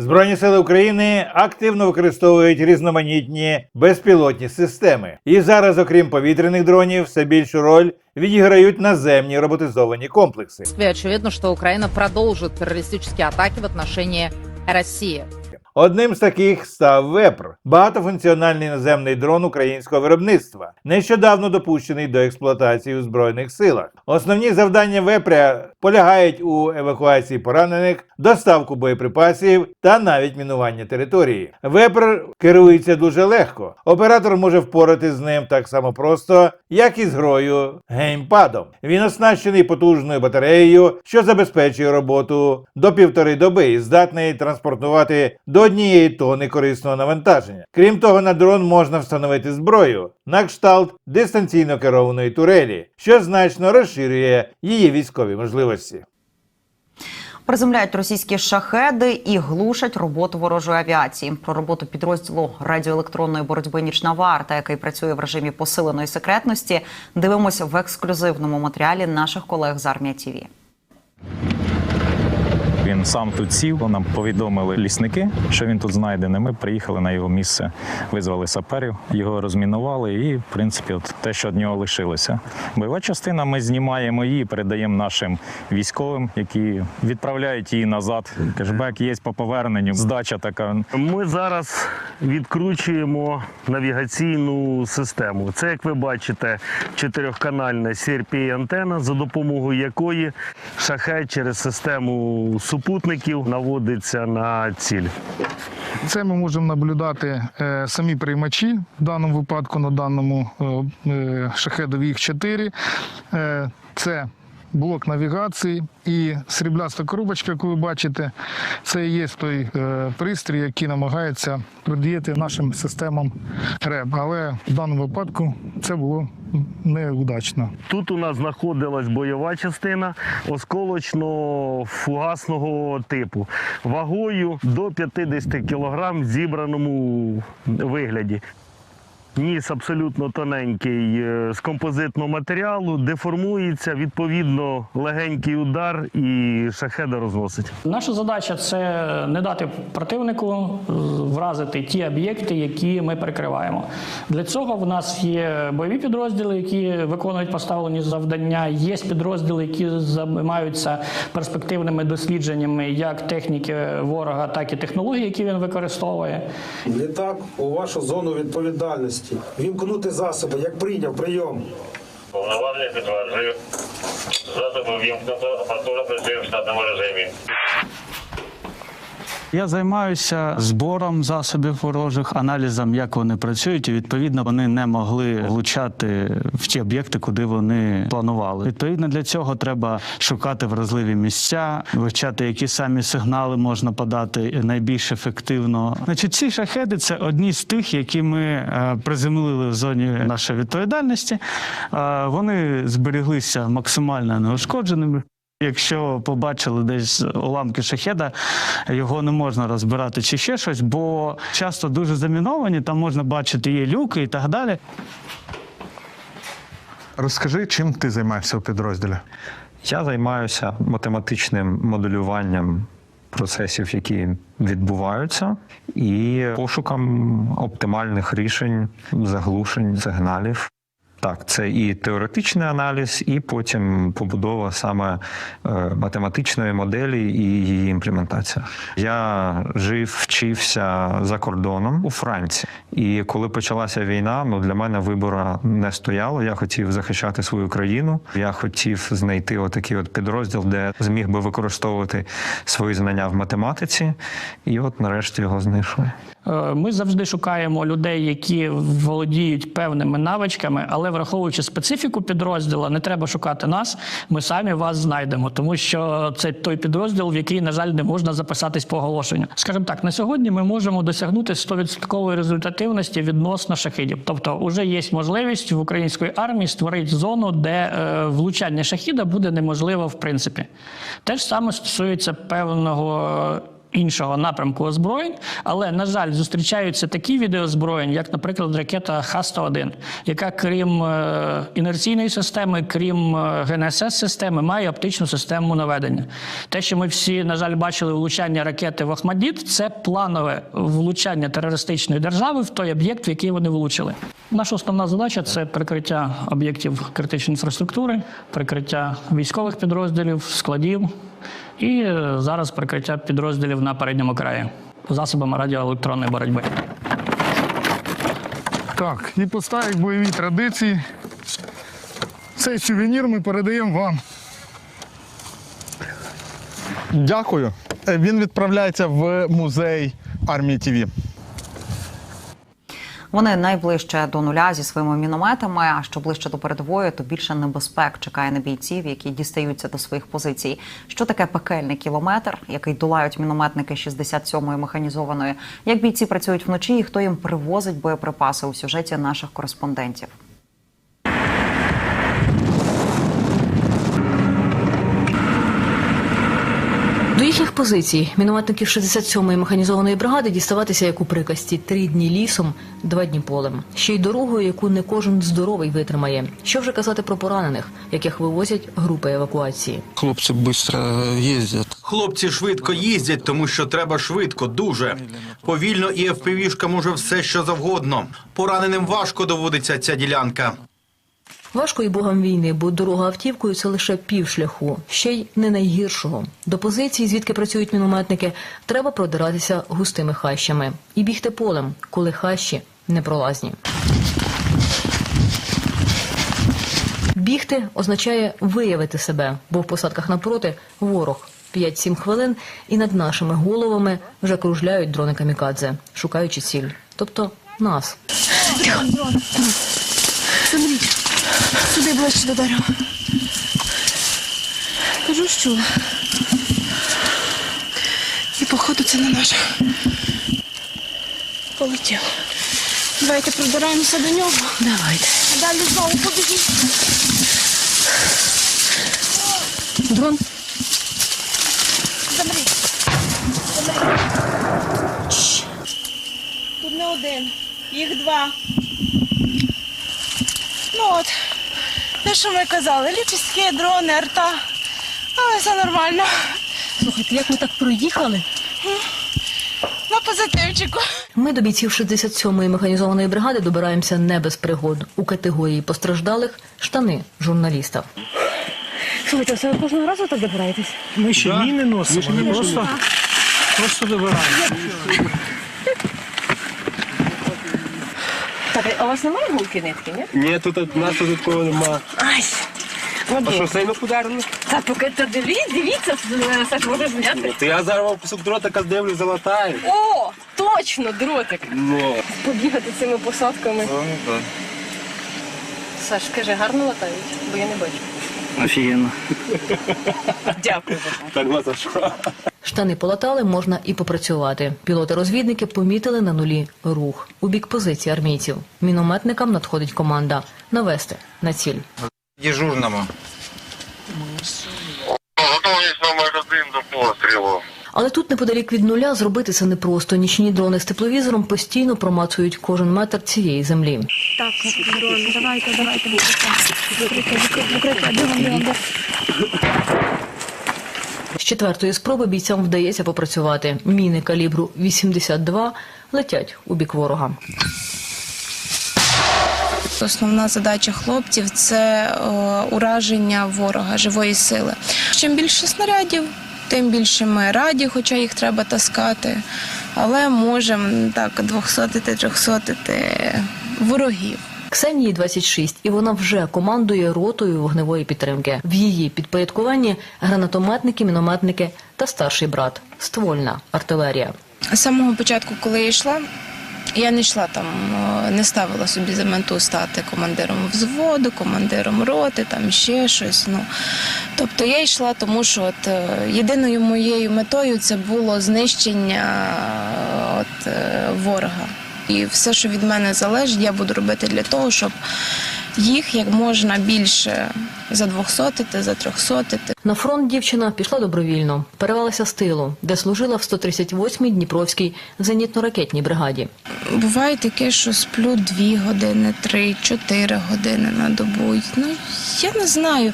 Збройні сили України активно використовують різноманітні безпілотні системи. І зараз, окрім повітряних дронів, все більшу роль відіграють наземні роботизовані комплекси. очевидно, що Україна продовжить терористичні атаки в отношении России. Одним з таких став Вепр багатофункціональний наземний дрон українського виробництва, нещодавно допущений до експлуатації у збройних силах. Основні завдання Вепря полягають у евакуації поранених, доставку боєприпасів та навіть мінування території. Вепр керується дуже легко. Оператор може впоратись з ним так само просто, як і з грою геймпадом. Він оснащений потужною батареєю, що забезпечує роботу до півтори доби і здатний транспортувати до однієї тони корисного навантаження. Крім того, на дрон можна встановити зброю на кшталт дистанційно керованої турелі, що значно розширює її військові можливості. Приземляють російські шахеди і глушать роботу ворожої авіації. Про роботу підрозділу радіоелектронної боротьби Нічна варта, який працює в режимі посиленої секретності. Дивимося в ексклюзивному матеріалі наших колег з армія ТІВІ. Він сам тут сів. Нам повідомили лісники, що він тут знайдений. Ми приїхали на його місце, визвали саперів, його розмінували, і в принципі, от те, що від нього лишилося. Бойова частина. Ми знімаємо її, передаємо нашим військовим, які відправляють її назад. Кешбек є по поверненню. Здача така. Ми зараз відкручуємо навігаційну систему. Це, як ви бачите, чотирьохканальна crpa антена, за допомогою якої шахет через систему супутників наводиться на ціль. Це ми можемо наблюдати е, самі приймачі в даному випадку на даному е, е, шахедові їх 4. Е, це блок навігації і срібляста коробочка, яку ви бачите, це і є той е, пристрій, який намагається протидіяти нашим системам РЕБ. Але в даному випадку це було неудачно. Тут у нас знаходилась бойова частина осколочно-фугасного типу, вагою до 50 кг в зібраному вигляді. Ніс абсолютно тоненький е, з композитного матеріалу, деформується, відповідно, легенький удар і шахеда розносить. Наша задача це не дати противнику е, вразити ті об'єкти, які ми прикриваємо. Для цього в нас є бойові підрозділи, які виконують поставлені завдання. Є підрозділи, які займаються перспективними дослідженнями як техніки ворога, так і технологій, які він використовує. Літак у вашу зону відповідальності. Вімкнути засоби, як прийняв прийом. Повноваження підтверджую. Засоби вімкнуто, апаратура працює в штатному режимі. Я займаюся збором засобів ворожих, аналізом, як вони працюють, і відповідно вони не могли влучати в ті об'єкти, куди вони планували. Відповідно, для цього треба шукати вразливі місця, вивчати, які самі сигнали можна подати найбільш ефективно. Значить, ці шахеди це одні з тих, які ми е, приземлили в зоні нашої відповідальності. Е, Вони зберіглися максимально неушкодженими. Якщо побачили десь уламки шахеда, його не можна розбирати чи ще щось, бо часто дуже заміновані, там можна бачити є люки і так далі. Розкажи, чим ти займаєшся у підрозділі? Я займаюся математичним моделюванням процесів, які відбуваються, і пошуком оптимальних рішень, заглушень, сигналів. Так, це і теоретичний аналіз, і потім побудова саме е, математичної моделі і її імплементація. Я жив, вчився за кордоном у Франції. І коли почалася війна, ну для мене вибору не стояло. Я хотів захищати свою країну. Я хотів знайти отакий от підрозділ, де зміг би використовувати свої знання в математиці. І от нарешті його знайшли. Е, Ми завжди шукаємо людей, які володіють певними навичками, але враховуючи специфіку підрозділу, не треба шукати нас. Ми самі вас знайдемо, тому що це той підрозділ, в який, на жаль, не можна записатись по оголошенню. Скажімо так, на сьогодні ми можемо досягнути 100% результативності відносно шахідів. Тобто, вже є можливість в української армії створити зону, де е, влучання шахіда буде неможливо в принципі. Те ж саме стосується певного іншого напрямку озброєнь, але на жаль, зустрічаються такі види озброєнь, як, наприклад, ракета Х-101, яка крім е, інерційної системи, крім е, ГНСС-системи, має оптичну систему наведення. Те, що ми всі, на жаль, бачили влучання ракети в Ахмадіт, це планове влучання терористичної держави в той об'єкт, в який вони влучили. Наша основна задача це прикриття об'єктів критичної інфраструктури, прикриття військових підрозділів, складів і е, зараз прикриття підрозділів на передньому краї засобами радіоелектронної боротьби. Так, і по старих бойовій традиції цей сувенір ми передаємо вам. Дякую. Е, Він відправляється в музей армії ТІВІ. Вони найближче до нуля зі своїми мінометами. А що ближче до передової, то більше небезпек чекає на бійців, які дістаються до своїх позицій. Що таке пекельний кілометр, який долають мінометники 67-ї механізованої? Як бійці працюють вночі, і хто їм привозить боєприпаси у сюжеті наших кореспондентів? До їхніх позицій мінометників 67-ї механізованої бригади діставатися як у приказці три дні лісом, два дні полем. Ще й дорогою, яку не кожен здоровий витримає. Що вже казати про поранених, яких вивозять групи евакуації. Хлопці швидко їздять. Хлопці швидко їздять, тому що треба швидко, дуже повільно і ФПВ-шка може все, що завгодно. Пораненим важко доводиться ця ділянка. Важко і богам війни, бо дорога автівкою це лише півшляху, ще й не найгіршого. До позиції, звідки працюють мінометники, треба продиратися густими хащами і бігти полем, коли хащі непролазні. Бігти означає виявити себе, бо в посадках напроти ворог. 5-7 хвилин, і над нашими головами вже кружляють дрони камікадзе, шукаючи ціль, тобто нас. Замріть. Сюди ближче до дерева. Кажу, що. І походу це не наше. Полетів. Давайте продираємося до нього. Давайте. А далі знову побіжіть. Дрон. Замріть. Замріть. Тут не один. Їх два. Ну от. Те, що ми казали, ліпістки, дрони, арта. Але все нормально. Слухайте, як ми так проїхали? На позитивчику. Ми до бійців 67-ї механізованої бригади добираємося не без пригод. У категорії постраждалих штани журналіста. Слухайте, це ви кожного разу так добираєтесь? Ми ще міни носимо, ми просто, просто добираємо. Так, а у вас немає гулки нитки, ні? Ні, тут у нас тут такого немає. Ай, А що сильно подарили? Та поки та дивіться, дивіться, ж можна зняти. То я зараз кусок дротика здивлю, залатаю. О, точно, дротик. Ну, Побігати цими посадками. ну, Саш, скажи, гарно латають, бо я не бачу. Офігенно. Дякую. Так, ну, за що? Штани полатали, можна і попрацювати. Пілоти-розвідники помітили на нулі рух у бік позиції армійців. Мінометникам надходить команда навести на ціль. Дежурному. Готовність номер один до пострілу. Але тут неподалік від нуля зробити це непросто. Нічні дрони з тепловізором постійно промацують кожен метр цієї землі. Так, дрон, давайте, давайте, викриття, викриття, бігом. З четвертої спроби бійцям вдається попрацювати. Міни калібру 82 летять у бік ворога. Основна задача хлопців це е, ураження ворога живої сили. Чим більше снарядів, тим більше ми раді, хоча їх треба таскати. Але можемо так 200-300 ворогів. Ксенії 26, і вона вже командує ротою вогневої підтримки. В її підпорядкуванні гранатометники, мінометники та старший брат ствольна артилерія. З самого початку, коли я йшла, я не йшла там, не ставила собі за мету стати командиром взводу, командиром роти, там ще щось. Ну тобто я йшла, тому що от е, єдиною моєю метою це було знищення е, от, е, ворога. І все, що від мене залежить, я буду робити для того, щоб їх як можна більше за двохсотити, за трьохсотити. На фронт дівчина пішла добровільно, перевелася з тилу, де служила в 138-й Дніпровській зенітно-ракетній бригаді. Буває таке, що сплю дві години, три, чотири години на добу. Ну я не знаю.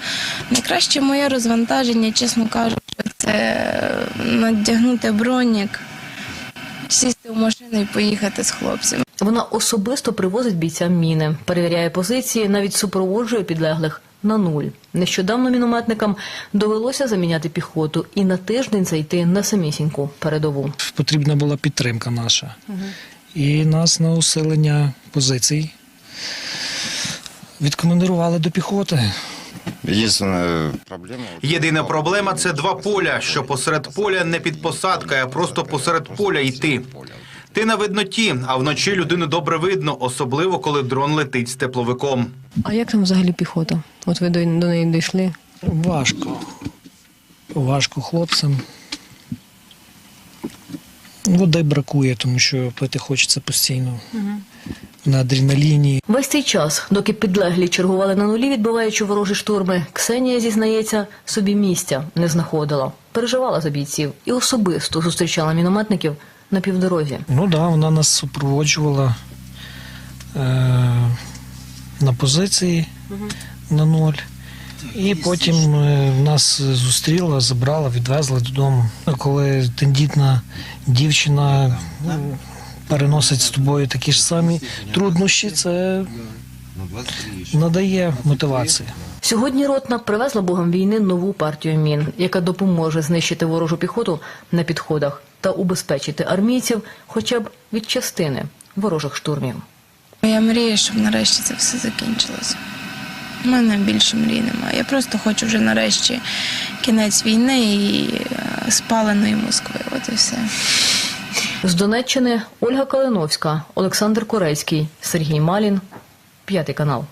Найкраще моє розвантаження, чесно кажучи, це надягнути бронік, сісти в машину і поїхати з хлопцями. Вона особисто привозить бійцям міни, перевіряє позиції, навіть супроводжує підлеглих на нуль. Нещодавно мінометникам довелося заміняти піхоту і на тиждень зайти на самісіньку передову. Потрібна була підтримка наша. І нас на усилення позицій відкомандирували до піхоти. Єдина проблема це два поля, що посеред поля не під посадкою, а просто посеред поля йти. Ти на видноті, а вночі людину добре видно, особливо коли дрон летить з тепловиком. А як там взагалі піхота? От ви до, до неї дійшли? Важко. Важко хлопцям. Води бракує, тому що пити хочеться постійно. На адреналіні. Весь цей час, доки підлеглі чергували на нулі, відбиваючи ворожі штурми, Ксенія зізнається, собі місця не знаходила, переживала за бійців і особисто зустрічала мінометників на півдорозі. Ну так, да, вона нас супроводжувала е, на позиції на ноль. І потім е, нас зустріла, забрала, відвезла додому. Коли тендітна дівчина переносить з тобою такі ж самі труднощі, це надає мотивації. Сьогодні ротна привезла богам війни нову партію мін, яка допоможе знищити ворожу піхоту на підходах та убезпечити армійців хоча б від частини ворожих штурмів. Я мрію, щоб нарешті це все закінчилося. У мене більше мрій немає. Я просто хочу вже нарешті кінець війни і е, спаленої Москви. От і все. З Донеччини Ольга Калиновська, Олександр Корецький, Сергій Малін, п'ятий канал.